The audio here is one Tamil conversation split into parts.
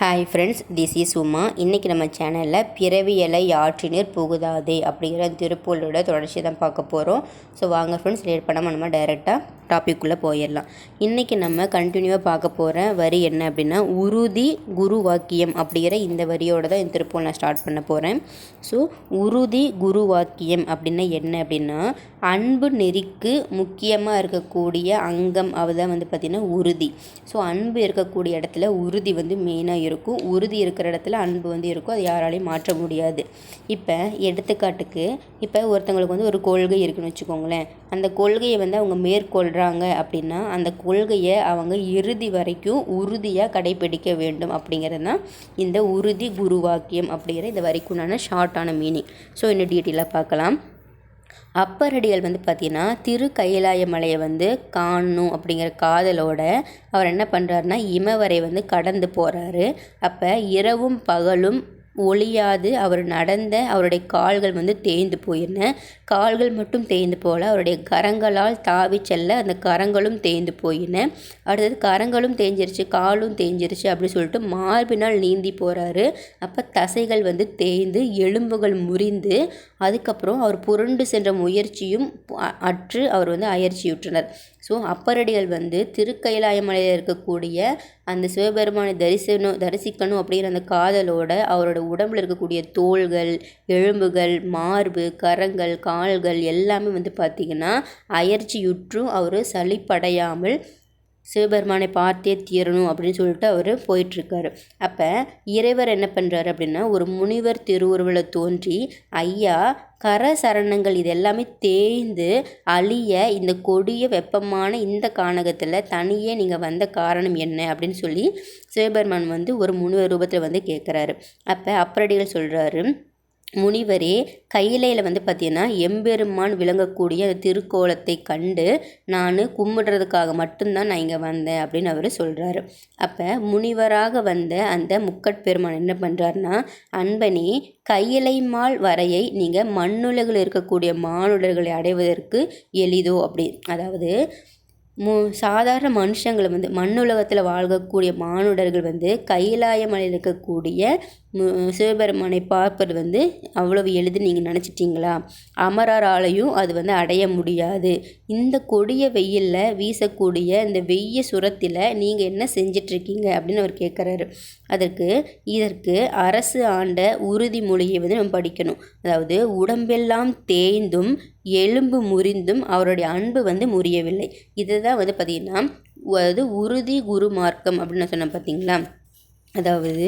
Hi friends this is Uma இன்றைக்கி நம்ம சேனலில் பிறவியலை ஆற்றினர் புகுதாதே அப்படிங்கிற திருப்பூலோட தொடர்ச்சி தான் பார்க்க போகிறோம் ஸோ வாங்க ஃப்ரெண்ட்ஸ் லேட் பண்ணாமல் நம்ம டைரெக்டாக டாபிக்குள்ளே போயிடலாம். இன்றைக்கி நம்ம கண்டினியூவாக பார்க்க போகிற வரி என்ன அப்படின்னா உறுதி குரு வாக்கியம் அப்படிங்கிற இந்த வரியோட தான் இந்த திருப்பூல் நான் ஸ்டார்ட் பண்ண போகிறேன் ஸோ உறுதி குரு வாக்கியம் அப்படின்னா என்ன அப்படின்னா அன்பு நெறிக்கு முக்கியமாக இருக்கக்கூடிய அங்கம் அதுதான் வந்து பார்த்திங்கன்னா உறுதி. ஸோ அன்பு இருக்கக்கூடிய இடத்துல உறுதி வந்து மெயினாக இருக்கும். உறுதி இருக்கிற இடத்துல அன்பு வந்து இருக்கும். அது யாராலையும் மாற்ற முடியாது. இப்போ எடுத்துக்காட்டுக்கு இப்போ ஒருத்தவங்களுக்கு வந்து ஒரு கொள்கை இருக்குன்னு வச்சுக்கோங்களேன். அந்த கொள்கையை வந்து அவங்க மேற்கொள்கிறாங்க அப்படின்னா அந்த கொள்கையை அவங்க இறுதி வரைக்கும் உறுதியாக கடைப்பிடிக்க வேண்டும் அப்படிங்கிறது தான் இந்த உறுதி குரு வாக்கியம் அப்படிங்கிற இந்த வரைக்குண்டான ஷார்ட்டான மீனிங் ஸோ இன்னும் டீட்டெயிலாக பார்க்கலாம். அப்பரடிகள் வந்து பார்த்திங்கன்னா திரு கைலாய மலையை வந்து காணணும் அப்படிங்கிற காதலோட அவர் என்ன பண்ணுறாருனா இமவரை வந்து கடந்து போகிறாரு அப்போ இரவும் பகலும் ஒளியாது. அவர் நடந்த அவருடைய கால்கள் வந்து தேய்ந்து போயின. கால்கள் மட்டும் தேய்ந்து போகல. அவருடைய கரங்களால் தாவி செல்ல அந்த கரங்களும் தேய்ந்து போயின. அடுத்தது கரங்களும் தேஞ்சிருச்சு காலும் தேஞ்சிருச்சு அப்படின்னு சொல்லிட்டு மார்பினால் நீந்தி போகிறாரு அப்போ தசைகள் வந்து தேய்ந்து எலும்புகள் முறிந்து அதுக்கப்புறம் அவர் புரண்டு சென்ற முயற்சியும் அற்று அவர் வந்து அயற்சியுற்றனர். ஸோ அப்பரடிகள் வந்து திருக்கைலாயமலையில் இருக்கக்கூடிய அந்த சிவபெருமானை தரிசனம் தரிசிக்கணும் அப்படிங்கிற அந்த காதலோட அவரோட உடம்பில் இருக்கக்கூடிய தோள்கள் எலும்புகள் மார்பு கரங்கள் கால்கள் எல்லாமே வந்து பார்த்திங்கன்னா அயற்சியுற்றும் அவர் சளிப்படையாமல் சிவபெருமானை பார்த்தே தீரணும் அப்படின்னு சொல்லிட்டு அவர் போயிட்டுருக்காரு. அப்போ இறைவர் என்ன பண்ணுறாரு அப்படின்னா ஒரு முனிவர் திருவுருவில் தோன்றி ஐயா கர சரணங்கள் இது எல்லாமே தேய்ந்து அழிய இந்த கொடிய வெப்பமான இந்த கானகத்தில் தனியே நீங்கள் வந்த காரணம் என்ன? அப்படின்னு சொல்லி சிவபெருமான் வந்து ஒரு முனிவர் ரூபத்தில் வந்து கேட்குறாரு அப்போ அப்பரடிகள் சொல்கிறாரு முனிவரே கையிலையில் வந்து பார்த்திங்கன்னா எம்பெருமான் விளங்கக்கூடிய திருக்கோலத்தை கண்டு நான் கும்பிடுறதுக்காக மட்டும்தான் நான் இங்கே வந்தேன் அப்படின்னு அவர் சொல்கிறாரு அப்போ முனிவராக வந்த அந்த முக்கட்பெருமான் என்ன பண்ணுறாருனா அன்பனே கையிலைமால் வரையை நீங்கள் மண்ணுலகில் இருக்கக்கூடிய மானுடர்களை அடைவதற்கு எளிதோ அப்படி. அதாவது மு சாதாரண மனுஷங்களை வந்து மண்ணுலகத்தில் வாழ்கக்கூடிய மானுடர்கள் வந்து கைலாய மலையில் இருக்கக்கூடிய சிவபெருமானை பார்ப்பது வந்து அவ்வளவு எளிது நீங்கள் நினச்சிட்டிங்களா? அமரராலையும் அது வந்து அடைய முடியாது. இந்த கொடிய வெயிலில் வீசக்கூடிய இந்த வெய்ய சுரத்தில் நீங்கள் என்ன செஞ்சிட்ருக்கீங்க? அப்படின்னு அவர் கேட்குறாரு. அதற்கு இதற்கு அரசு ஆண்ட உறுதிமொழியை வந்து நம்ம படிக்கணும். அதாவது உடம்பெல்லாம் தேய்ந்தும் எலும்பு முறிந்தும் அவருடைய அன்பு வந்து முறியவில்லை. இதுதான் வந்து பார்த்திங்கன்னா அது உறுதி குரு மார்க்கம் அப்படின்னு சொன்னேன் பார்த்தீங்களா அதாவது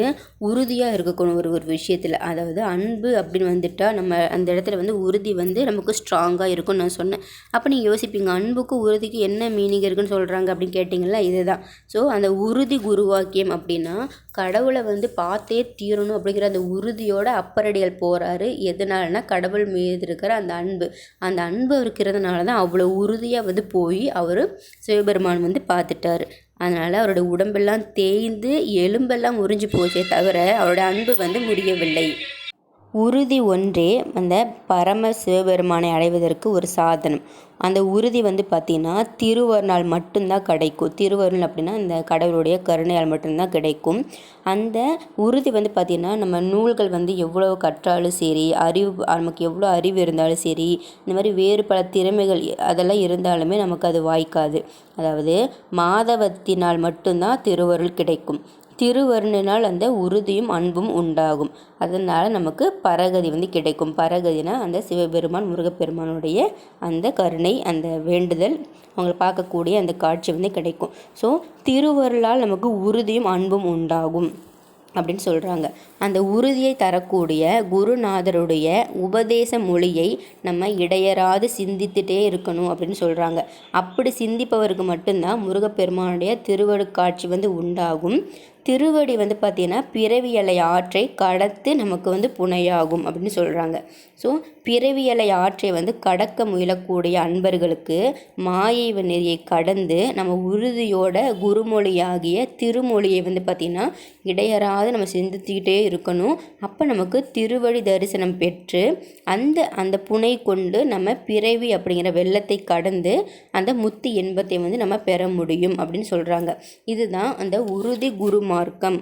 உறுதியாக இருக்கணும் ஒரு ஒரு விஷயத்தில் அதாவது அன்பு அப்படின்னு வந்துட்டால் நம்ம அந்த இடத்துல வந்து உறுதி வந்து நமக்கு ஸ்ட்ராங்காக இருக்கும்னு நான் சொன்னேன். அப்போ நீங்கள் யோசிப்பீங்க அன்புக்கும் உறுதிக்கு என்ன மீனிங் இருக்குன்னு சொல்கிறாங்க அப்படின்னு கேட்டிங்களா இதுதான். ஸோ அந்த உறுதி குருவாக்கியம் அப்படின்னா கடவுளை வந்து பார்த்தே தீரணும் அப்படிங்கிற அந்த உறுதியோட அப்பரடிகள் போகிறாரு எதனாலனா கடவுள் மீது இருக்கிற அந்த அன்பு. அந்த அன்பு இருக்கிறதுனால தான் அவ்வளோ உறுதியாக வந்து போய் அவர் சிவபெருமான் வந்து பார்த்துட்டாரு. அதனால் அவரோட உடம்பெல்லாம் தேய்ந்து எலும்பெல்லாம் முறிஞ்சு போச்சே தவிர அவரோட அன்பு வந்து முடியவில்லை. உறுதி ஒன்றே அந்த பரம சிவபெருமானை அடைவதற்கு ஒரு சாதனம். அந்த உறுதி வந்து பார்த்திங்கன்னா திருவருநாள் மட்டும்தான் கிடைக்கும். திருவருள் அப்படின்னா இந்த கடவுளுடைய கருணையால் மட்டும்தான் கிடைக்கும். அந்த உறுதி வந்து பார்த்திங்கன்னா நம்ம நூல்கள் வந்து எவ்வளோ கற்றாலும் சரி அறிவு நமக்கு எவ்வளோ அறிவு இருந்தாலும் சரி இந்த மாதிரி வேறு பல திறமைகள் அதெல்லாம் இருந்தாலுமே நமக்கு அது வாய்க்காது. அதாவது மாதவத்தினால் மட்டும்தான் திருவருள் கிடைக்கும். திருவருணினால் அந்த உறுதியும் அன்பும் உண்டாகும். அதனால் நமக்கு பரகதி வந்து கிடைக்கும். பரகதினா அந்த சிவபெருமான் முருகப்பெருமானுடைய அந்த கருணை அந்த வேண்டுதல் அவங்களை பார்க்கக்கூடிய அந்த காட்சி வந்து கிடைக்கும். ஸோ திருவருளால் நமக்கு உறுதியும் அன்பும் உண்டாகும் அப்படின்னு சொல்கிறாங்க அந்த உறுதியை தரக்கூடிய குருநாதருடைய உபதேச மொழியை நம்ம இடையராது சிந்தித்துட்டே இருக்கணும் அப்படின்னு சொல்கிறாங்க அப்படி சிந்திப்பவருக்கு மட்டும்தான் முருகப்பெருமானுடைய திருவடுக்காட்சி வந்து உண்டாகும். திருவடி வந்து பார்த்திங்கன்னா பிறவியலை ஆற்றை கடத்து நமக்கு வந்து புனையாகும் அப்படின்னு சொல்கிறாங்க ஸோ பிறவியலை ஆற்றை வந்து கடக்க முயலக்கூடிய அன்பர்களுக்கு மாயை நெறியை கடந்து நம்ம உறுதியோட குருமொழியாகிய திருமொழியை வந்து பார்த்திங்கன்னா இடையறாது நம்ம சிந்தித்துக்கிட்டே இருக்கணும். அப்போ நமக்கு திருவடி தரிசனம் பெற்று அந்த அந்த புனை கொண்டு நம்ம பிறவி அப்படிங்கிற வெள்ளத்தை கடந்து அந்த முத்து இன்பத்தை வந்து நம்ம பெற முடியும் அப்படின்னு சொல்கிறாங்க இதுதான் அந்த உறுதி குரு மார்க்கம்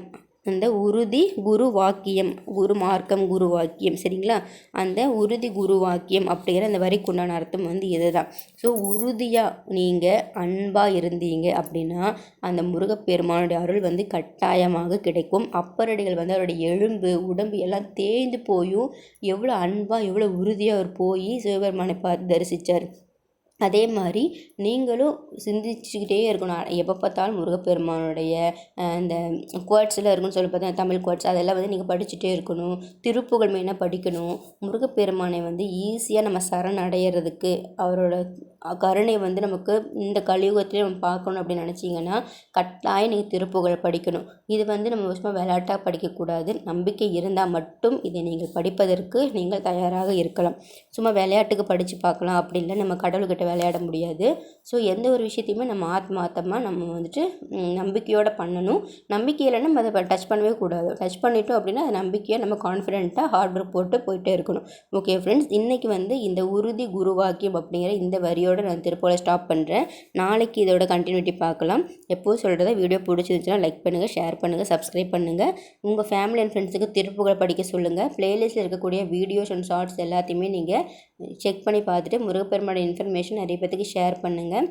அந்த உறுதி குரு வாக்கியம் குரு மார்க்கம் குரு வாக்கியம் சரிங்களா? அந்த உறுதி குரு வாக்கியம் அப்படிங்கிற அந்த வரிக்குண்டான அர்த்தம் வந்து இதுதான். ஸோ உறுதியாக நீங்கள் அன்பாக இருந்தீங்க அப்படின்னா அந்த முருகப்பெருமானுடைய அருள் வந்து கட்டாயமாக கிடைக்கும். அப்பரடிகள் வந்து அவருடைய எலும்பு உடம்பு எல்லாம் தேய்ந்து போயும் எவ்வளோ அன்பாக எவ்வளோ உறுதியாக அவர் போய் சிவபெருமானை பார்த்து தரிசித்தார் அதே மாதிரி நீங்களும் சிந்திச்சுக்கிட்டே இருக்கணும். எப்போ பார்த்தாலும் முருகப்பெருமானுடைய இந்த குவாட்ஸில் இருக்குன்னு சொல்லி பார்த்தா தமிழ் குவாட்ஸ் அதெல்லாம் வந்து நீங்கள் படிச்சுட்டே இருக்கணும். திருப்புகழ் மெயினாக படிக்கணும். முருகப்பெருமானை வந்து ஈஸியாக நம்ம சரண் அடையிறதுக்கு அவரோட கருணை வந்து நமக்கு இந்த கலியுகத்திலே நம்ம பார்க்கணும் அப்படின்னு நினச்சிங்கன்னா கட்டாயம் நீங்கள் திருப்புகழை படிக்கணும். இது வந்து நம்ம சும்மா விளையாட்டாக படிக்கக்கூடாது. நம்பிக்கை இருந்தால் மட்டும் இதை நீங்கள் படிப்பதற்கு நீங்கள் தயாராக இருக்கலாம். சும்மா விளையாட்டுக்கு படித்து பார்க்கலாம் அப்படி இல்லை நம்ம கடவுள்கிட்ட விளையாட முடியாது. ஸோ எந்த ஒரு விஷயத்தையுமே நம்ம ஆத்மாத்தமாக நம்ம வந்துட்டு நம்பிக்கையோடு பண்ணணும். நம்பிக்கை இல்லைன்னா நம்ம அதை டச் பண்ணவே கூடாது. டச் பண்ணிட்டோம் அப்படின்னா அது நம்பிக்கையாக நம்ம கான்ஃபிடென்ட்டாக ஹார்ட் ஒர்க் போட்டு போயிட்டே இருக்கணும். ஓகே ஃப்ரெண்ட்ஸ் இன்றைக்கி வந்து இந்த உறுதி குருவாக்கியம் அப்படிங்கிற இந்த வரியோட நான் திருப்போல ஸ்டாப் பண்ணுறேன் நாளைக்கு இதோட கண்டினியூட்டி பார்க்கலாம். எப்போது சொல்கிறத வீடியோ பிடிச்சிருந்துச்சுன்னா லைக் பண்ணுங்கள் ஷேர் பண்ணுங்கள் சப்ஸ்கிரைப் பண்ணுங்கள் உங்கள் ஃபேமிலி அண்ட் ஃப்ரெண்ட்ஸுக்கு திருப்புகள் படிக்க சொல்லுங்கள் ப்ளேலிஸ்ட்டில் இருக்கக்கூடிய வீடியோஸ் அண்ட் ஷார்ட்ஸ் எல்லாத்தையுமே நீங்கள் செக் பண்ணி பார்த்துட்டு முருகப்பெருமானோட இன்ஃபர்மேஷன் நிறைய பேத்துக்கு ஷேர் பண்ணுங்கள்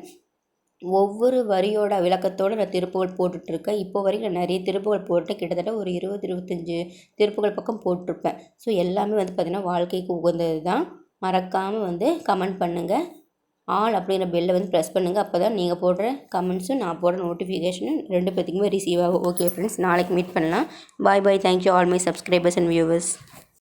ஒவ்வொரு வரியோட விளக்கத்தோடு நான் திருப்புகள் போட்டுட்ருக்கேன். இப்போ வரைக்கும் நான் நிறைய திருப்புகள் போட்டு கிட்டத்தட்ட ஒரு இருபது இருபத்தஞ்சி திருப்புகள் பக்கம் போட்டிருப்பேன் ஸோ எல்லாமே வந்து பார்த்திங்கன்னா வாழ்க்கைக்கு உகந்தது தான் மறக்காமல் வந்து கமெண்ட் பண்ணுங்கள் ஆல் அப்படிங்கிற பெல்லை வந்து ப்ரெஸ் பண்ணுங்கள் அப்போ தான் நீங்கள் போடுற கமெண்ட்ஸும் நான் போடுற நோட்டிஃபிகேஷனும் ரெண்டு பேத்துக்குமே ரிசீவ் ஆகும். ஓகே ஃப்ரெண்ட்ஸ் நாளைக்கு மீட் பண்ணலாம். Bye bye thank you all my subscribers and viewers